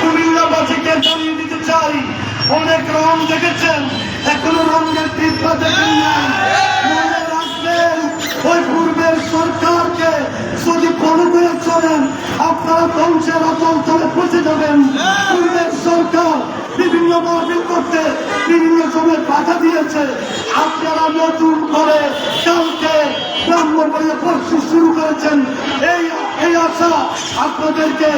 কুমিল্লাবাসীকে জানিয়ে দিতে চাই। অনেক রং দেখেছেন, এখনও রঙের তীব্রা দেখেন রাখবেন, ওই পূর্বের সরকারকে যদি ফলো করে চলেন, আপনারা ধ্বংসের অচল চলে পৌঁছে যাবেন। পূর্বের সরকার বিভিন্ন মাহফিল করতে বিভিন্ন সময় বাধা দিয়েছে। আপনারা নতুন করে শুরু করেছেন, এই এই আশা আপনাদেরকে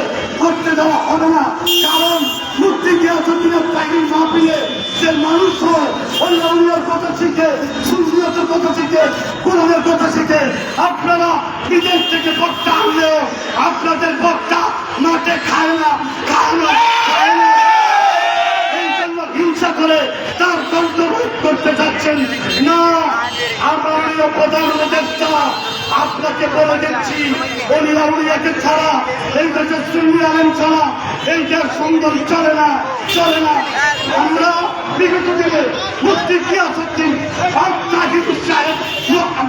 করতে দেওয়া হবে না। কারণ মুক্তি গিয়াসুদ্দিনের তাহির পেলে যে মানুষ হয় অন্যান্যের কথা শিখে সুন্দর কথা শিখে, কোরআনের কথা শিখে, আপনারা বিদেশ থেকে বক্তা আনলেও আমরা প্রধান উপদেষ্টা আপনাকে বলে দিচ্ছি অলিয়া উলিয়াকে ছাড়া, এই দেশের সুন্নি আলম ছাড়া এই দেশ সুন্দর, চলে না চলে না। আমরা বিগত দিনে মুক্তি গিয়াসুদ্দিন হক তাহিদুর সাহেব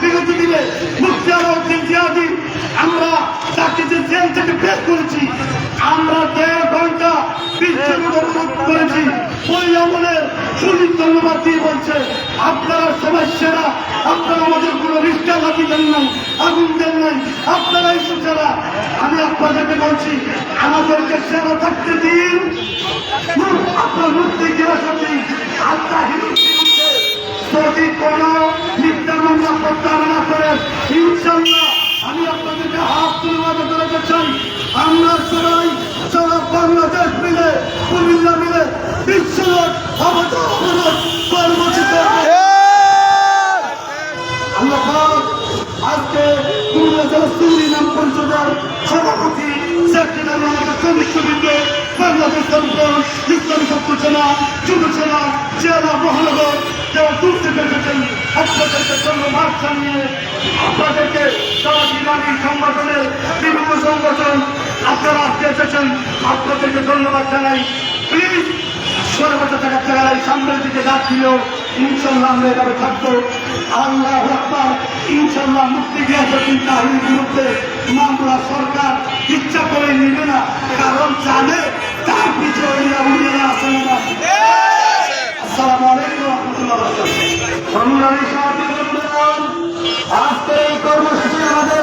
বিগত দিনে মুক্তি আলাউদ্দিন জিয়াদি আমরা তাকে যে জেল থেকে বের করেছি আমরা দেড় ঘণ্টা বিচ্ছিন্ন অনুরোধ করেছি ওই আমলে দিয়ে বলছে, আপনারা সবাই সেরা, আপনারা আমাদের কোনো রিক্সা লাঠি দেন নাই, আগুন দেন নাই আপনারাই তো সেরা। আমি আপনাদেরকে বলছি, আমাদেরকে সেরা থাকতে দিন। আপনার মুক্তি গিরাসতি আত্মা যদি কোনো মিথ্যা মামলা করে ইনশাল্লাহ আমি আপনাদেরকে হাত তুলে করাতে চাই। আমরা সবাই সারা বাংলাদেশ মিলে, কুমিল্লা মিলে অবদান অবরোধ বাংলাদেশ সরকার ইসলামী ছাত্র সেনা, যুব সেনা, জেলা, মহানগর, যারা দূর থেকে এসেছেন, আপনাদেরকে ধন্যবাদ জানিয়ে আপনাদেরকে সারা ইমানি সংগঠনের বিভিন্ন সংগঠন আপনারা আজকে এসেছেন, আপনাদেরকে ধন্যবাদ জানাই। প্লিজ সর্বত টাকা টাকার সামনের দিকে যাচ্ছিল ইনশাল্লাহ আমরা এভাবে থাকব। আল্লাহ আকবার ইনশাল্লাহ মুক্তি গিয়াসুদ্দিন তাহির বিরুদ্ধে। মামলা সরকার ইচ্ছা করে নিবে না, কারণ জানে আসসালামু আলাইকুম রহমতুল্লাহ আজকের এই কর্মসূচি আমাদের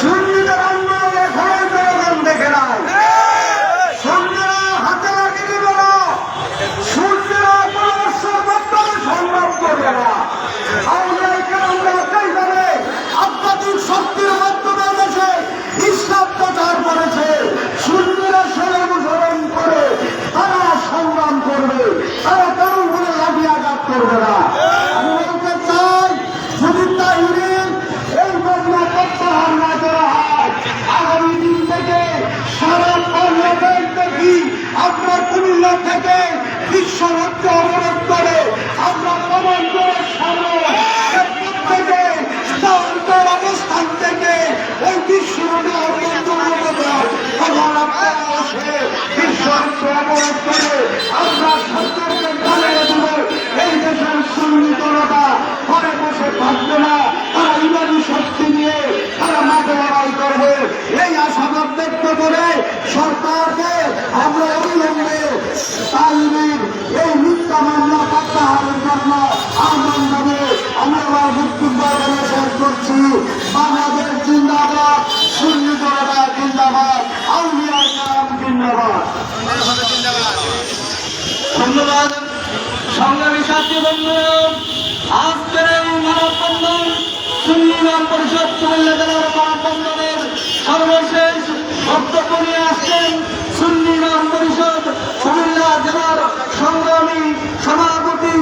সুন্নিদের করছি। বাংলাদেশ জিন্দাবাদ জনতা জিন্দাবাদ, আউলিয়া ইসলাম জিন্দাবাদ। ধন্যবাদ। সংগ্রামী সাথী বন্ধু, আজকের মানববন্ধন নাম পরিষদ কুমিল্লা জেলার মানববন্ধনের সর্বশেষ বক্তব্য নিয়ে আসছেন নাম পরিষদ কুমিল্লা জেলার সংগ্রামী সভাপতি